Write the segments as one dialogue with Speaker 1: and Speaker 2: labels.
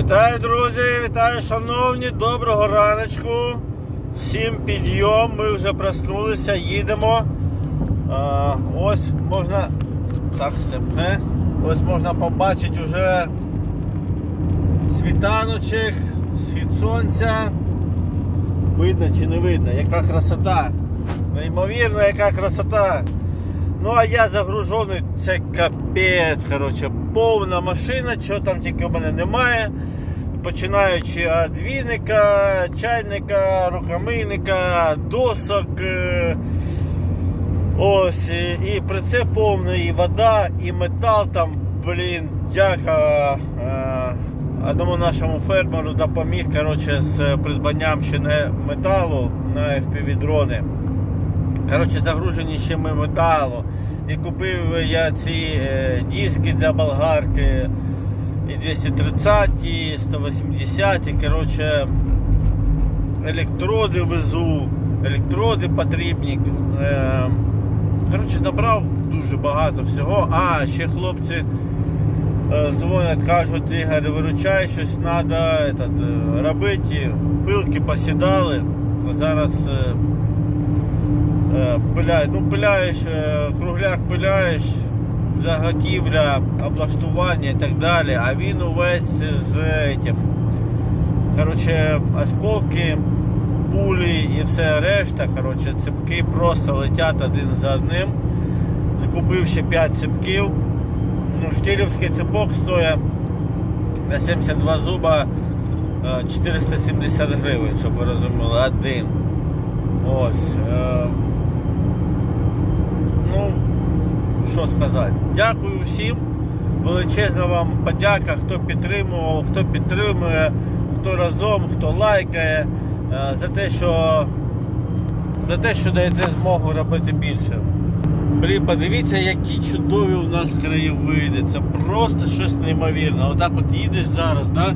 Speaker 1: Вітаю, друзі! Вітаю, шановні! Доброго раночку! Всім підйом! Ми вже проснулися, їдемо. А, ось можна. Так, все пне. Ось можна побачити вже світаночок, світ сонця. Видно чи не видно, яка красота. Неймовірна, яка красота. Ну а я загружений, це капець, коротше, повна машина, чого там тільки в мене немає. Починаючи від віника, чайника, рукомийника, досок. е, Ось, і, і прицеп повний, і вода, і метал там, блін, дяка е, одному нашому фермеру допоміг коротше, з придбанням ще не металу на FPV дрони. Коротше, загружені ще ми металу. І купив я ці е, диски для болгарки. І 230, і 180, і, коротше, електроди везу, електроди потрібні. Коротше, набрав дуже багато всього. А, ще хлопці е, дзвонять, кажуть, Ігор, виручай, щось треба этот, е, робити. Пилки посідали. Зараз е, пиляють. Ну, пиляєш, кругляк пиляєш, заготівля, облаштування і так далі, а він увесь з этим. Коротше, осколки, пулі і все решта. Коротше, ципки просто летять один за одним. Купив ще 5 ципків. Ну, штирівський ципок стоїть на 72 зуба е, 470 гривень, щоб ви розуміли, один. Ось. е, Ну, що сказати. Дякую всім. Величезна вам подяка, хто підтримував, хто підтримує, хто разом, хто лайкає, е, за те, що за те, що даєте змогу робити більше. Блін, подивіться, які чудові у нас краєвиди. Це просто щось неймовірне. Отак от їдеш зараз, да? е,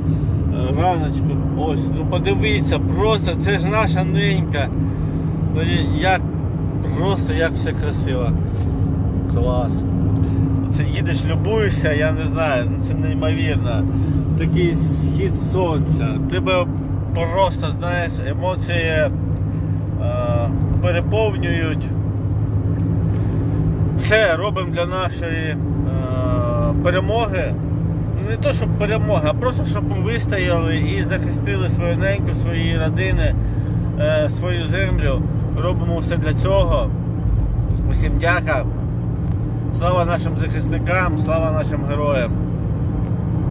Speaker 1: раночку. Ось, ну подивіться, просто це ж наша ненька. Ну, як просто як все красиво. Клас. Це їдеш, любуєшся, я не знаю, ну це неймовірно. Такий схід сонця. Тебе просто, знаєш, емоції е, переповнюють. Все робимо для нашої е, перемоги. Ну, Не то, щоб перемога, а просто щоб ми вистояли і захистили свою неньку, свої родини, е, свою землю. Робимо все для цього. Усім дяка. Слава нашим захисникам, слава нашим героям.